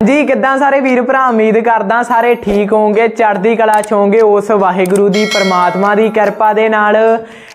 ਜੀ, ਕਿੱਦਾਂ ਸਾਰੇ ਵੀਰ ਭਰਾ? ਉਮੀਦ ਕਰਦਾ ਸਾਰੇ ਠੀਕ ਹੋਵੋਗੇ, ਚੜ੍ਹਦੀ ਕਲਾ ਚ ਹੋਵੋਗੇ, ਉਸ ਵਾਹਿਗੁਰੂ ਦੀ ਪਰਮਾਤਮਾ ਦੀ ਕਿਰਪਾ ਦੇ ਨਾਲ।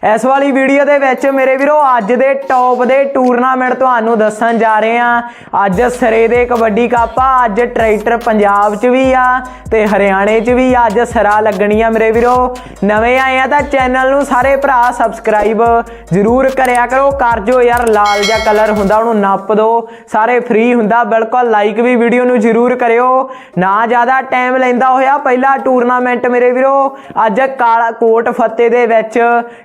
ਇਸ ਵਾਲੀ ਵੀਡੀਓ ਦੇ ਵਿੱਚ ਮੇਰੇ ਵੀਰੋ ਅੱਜ ਦੇ ਟੌਪ ਦੇ ਟੂਰਨਾਮੈਂਟ ਤੁਹਾਨੂੰ ਦੱਸਣ ਜਾ ਰਹੇ ਆ ਅੱਜ ਸਰੇ ਦੇ ਕਬੱਡੀ ਕੱਪ ਆ, ਅੱਜ ਟਰੈਕਟਰ ਪੰਜਾਬ ਚ ਵੀ ਆ ਤੇ ਹਰਿਆਣੇ ਚ ਵੀ ਅੱਜ ਸਰਾ ਲੱਗਣੀ ਆ ਮੇਰੇ ਵੀਰੋ। ਨਵੇਂ ਆਏ ਆ ਤਾਂ ਚੈਨਲ ਨੂੰ ਸਾਰੇ ਭਰਾ ਸਬਸਕ੍ਰਾਈਬ ਜ਼ਰੂਰ ਕਰਿਆ ਕਰੋ। ਕਰ ਜੋ ਯਾਰ, ਲਾਲ ਜਿਹਾ ਕਲਰ ਹੁੰਦਾ, ਉਹਨੂੰ ਨੱਪ ਦਿਓ ਸਾਰੇ ਫ੍ਰੀ ਹੁੰਦਾ, ਬਿਲਕੁਲ ਲਾਈਕ ਵੀ ਵੀਡੀਓ ਨੂੰ ਜ਼ਰੂਰ ਕਰਿਓ। ਨਾ ਜ਼ਿਆਦਾ ਟਾਈਮ ਲੈਂਦਾ ਹੋਇਆ, ਪਹਿਲਾ ਟੂਰਨਾਮੈਂਟ ਮੇਰੇ ਵੀਰੋ। ਅੱਜ ਕਾਲਾ ਕੋਟ ਫੱਤੇ ਦੇ ਵਿੱਚ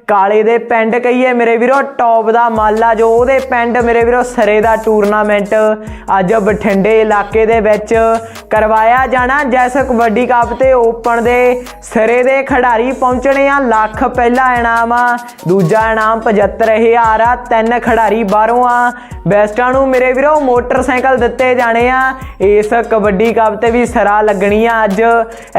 ਕਾਲ ਦੇ ਪਿੰਡ ਕਹੀਏ ਮੇਰੇ ਵੀਰੋ ਟੌਪ ਦਾ ਮਾਲਾ ਜੋ ਉਹਦੇ ਪਿੰਡ ਮੇਰੇ ਵੀਰੋ ਸਰੇ ਦਾ ਟੂਰਨਾਮੈਂਟ ਅੱਜ ਬਠਿੰਡੇ ਇਲਾਕੇ ਦੇ ਵਿੱਚ ਕਰਵਾਇਆ ਜਾਣਾ। ਜਿਸ ਕਬੱਡੀ ਕੱਪ ਤੇ ਓਪਨ ਦੇ ਸਿਰੇ ਦੇ ਖਿਡਾਰੀ ਪਹੁੰਚਣੇ ਆ। ਲੱਖ ਪਹਿਲਾ ਇਨਾਮ ਆ। ਦੂਜਾ ਇਨਾਮ 75000 ਆ। ਤਿੰਨ ਖਿਡਾਰੀ ਬਾਹਰੋਂ ਆ। ਬੈਸਟਾਂ ਨੂੰ ਮੇਰੇ ਵੀਰੋ ਮੋਟਰਸਾਈਕਲ ਦਿੱਤੇ ਜਾਣੇ ਆ। ਇਸ ਕਬੱਡੀ ਕੱਪ ਤੇ ਵੀ ਸਰਾ ਲੱਗਣੀ ਆ ਅੱਜ।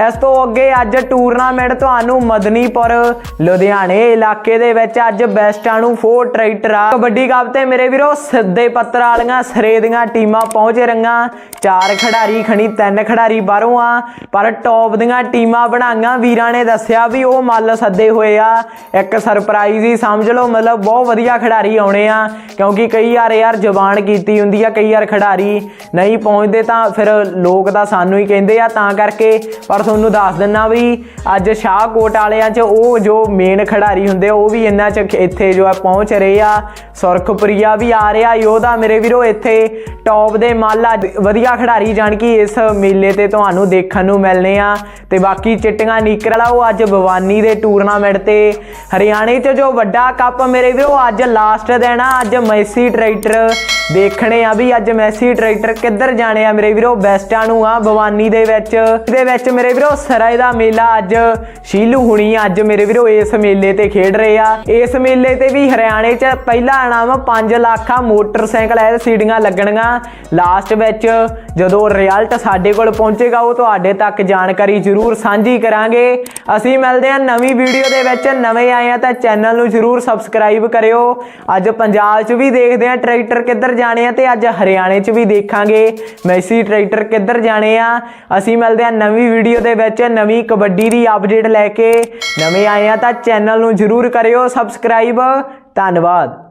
ਇਸ ਤੋਂ ਅੱਗੇ ਅੱਜ ਟੂਰਨਾਮੈਂਟ ਤੁਹਾਨੂੰ ਮਦਨੀਪੁਰ, ਲੁਧਿਆਣੇ ਇਲਾਕੇ ਦੇ ਵਿੱਚ ਅੱਜ ਬੈਸਟਾਂ ਨੂੰ ਫੋਰ ਟਰੈਕਟਰ ਆ। ਕਬੱਡੀ ਕੱਪ ਤੇ ਮੇਰੇ ਵੀਰੋ ਸਿੱਧੇ ਪੱਤਰ ਵਾਲੀਆਂ ਸਰੇ ਦੀਆਂ ਟੀਮਾਂ ਪਹੁੰਚ ਰਹੀਆਂ। ਚਾਰ ਖਿਡਾਰੀ ਖਣੀ ਤਿੰਨ ਖਿਡਾਰੀ ਬਾਹਰੋਂ ਆ ਪਰ ਟੌਪ ਦੀਆਂ ਟੀਮਾਂ ਬਣਾਈਆਂ। ਵੀਰਾਂ ਨੇ ਦੱਸਿਆ ਵੀ ਉਹ ਮੱਲ ਸੱਦੇ ਹੋਏ ਆ। ਇੱਕ ਸਰਪ੍ਰਾਈਜ਼ ਹੀ ਸਮਝ ਲਓ ਮਤਲਬ ਬਹੁਤ ਵਧੀਆ ਖਿਡਾਰੀ ਆਉਣੇ ਆ ਕਿਉਂਕਿ ਕਈ ਵਾਰ ਯਾਰ ਜ਼ਬਾਨ ਕੀਤੀ ਹੁੰਦੀ ਆ ਕਈ ਵਾਰ ਖਿਡਾਰੀ ਨਹੀਂ ਪਹੁੰਚਦੇ ਤਾਂ ਫਿਰ ਲੋਕ ਤਾਂ ਸਾਨੂੰ ਹੀ ਕਹਿੰਦੇ ਆ ਤਾਂ ਕਰਕੇ। ਪਰ ਤੁਹਾਨੂੰ ਦੱਸ ਦਿੰਨਾ ਵੀ ਅੱਜ ਸ਼ਾਹਕੋਟ ਵਾਲਿਆਂ 'ਚ ਉਹ ਜੋ ਮੇਨ ਖਿਡਾਰੀ ਹੁੰਦੇ ਆ, ਉਹ ਵੀ ਇਹਨਾਂ 'ਚ ਇੱਥੇ ਜੋ ਆ ਪਹੁੰਚ ਰਹੇ ਆ। ਸੁਰਖਪੁਰੀਆ ਵੀ ਆ ਰਿਹਾ ਯੋਧਾ ਮੇਰੇ ਵੀਰੋ ਇੱਥੇ ਟੌਪ ਦੇ ਮੱਲ ਅੱਜ ਵਧੀਆ ਖਿਡਾਰੀ ਜਾਣ ਕਿ ਇਸ ਮੇਲੇ ਤੇ ਤੁਹਾਨੂੰ ਦੇਖਣ ਨੂੰ ਮਿਲਨੇ ਆ। ਤੇ ਬਾਕੀ ਚਿੱਟੀਆਂ ਨੀਕਰ ਵਾਲਾ ਉਹ ਅੱਜ ਬਵਾਨੀ ਦੇ ਟੂਰਨਾਮੈਂਟ ਤੇ। ਹਰਿਆਣੇ 'ਚ ਜੋ ਵੱਡਾ ਕੱਪ ਮੇਰੇ ਵੀਰੋ, ਅੱਜ ਲਾਸਟ ਦਿਨ ਆ, ਅੱਜ ਮੈਸੀ ਟਰੈਕਟਰ। ਦੇਖਣੇ ਆ ਵੀ ਅੱਜ ਮੈਸੀ ਟਰੈਕਟਰ ਕਿੱਧਰ ਜਾਣੇ ਆ ਮੇਰੇ ਵੀਰੋ, ਬੈਸਟਾਂ ਨੂੰ ਆ ਭਵਾਨੀ ਦੇ ਵਿੱਚ। ਇਹਦੇ ਵਿੱਚ ਮੇਰੇ ਵੀਰੋ, ਸਰਾਏ ਦਾ ਮੇਲਾ ਅੱਜ, ਸ਼ੀਲੂ ਹੁਣੀ ਅੱਜ ਮੇਰੇ ਵੀਰੋ ਇਸ ਮੇਲੇ ਤੇ ਖੇਡ ਰਹੇ ਆ। ਇਸ ਮੇਲੇ ਤੇ ਵੀ ਹਰਿਆਣੇ 'ਚ ਪਹਿਲਾ ਇਨਾਮ 5 ਲੱਖ ਆ ਮੋਟਰਸਾਈਕਲ ਐ ਸੀੜੀਆਂ ਲੱਗਣੀਆਂ। ਲਾਸਟ ਵਿੱਚ ਜਦੋਂ ਰਿਜ਼ਲਟ ਸਾਡੇ ਕੋਲ ਪਹੁੰਚੇਗਾ, ਉਹ ਤੁਹਾਡੇ ਤੱਕ ਜਾਣਕਾਰੀ ਜ਼ਰੂਰ ਸਾਂਝੀ ਕਰਾਂਗੇ। ਅਸੀਂ ਮਿਲਦੇ ਹਾਂ ਨਵੀਂ ਵੀਡੀਓ ਦੇ ਵਿੱਚ। ਨਵੇਂ ਆਏ ਆ ਤਾਂ ਚੈਨਲ ਨੂੰ ਜ਼ਰੂਰ ਸਬਸਕ੍ਰਾਈਬ ਕਰਿਓ। ਅੱਜ ਪੰਜਾਬ 'ਚ ਵੀ ਦੇਖਦੇ ਆ ਟਰੈਕਟਰ ਕਿੱਧਰ ਜਾਣੇ ਆ ਤੇ ਅੱਜ ਹਰਿਆਣੇ 'ਚ ਵੀ ਦੇਖਾਂਗੇ। ਮੈਸੀ ਟਰੈਕਟਰ ਕਿੱਧਰ ਜਾਣੇ ਆ? ਅਸੀਂ ਮਿਲਦੇ ਆ ਨਵੀਂ ਵੀਡੀਓ ਦੇ ਵਿੱਚ, ਨਵੀਂ ਕਬੱਡੀ ਦੀ ਅਪਡੇਟ ਲੈ ਕੇ। ਨਵੇਂ ਆਏ ਆ ਤਾਂ ਚੈਨਲ ਨੂੰ ਜ਼ਰੂਰ ਕਰਿਓ ਸਬਸਕ੍ਰਾਈਬ ਧੰਨਵਾਦ।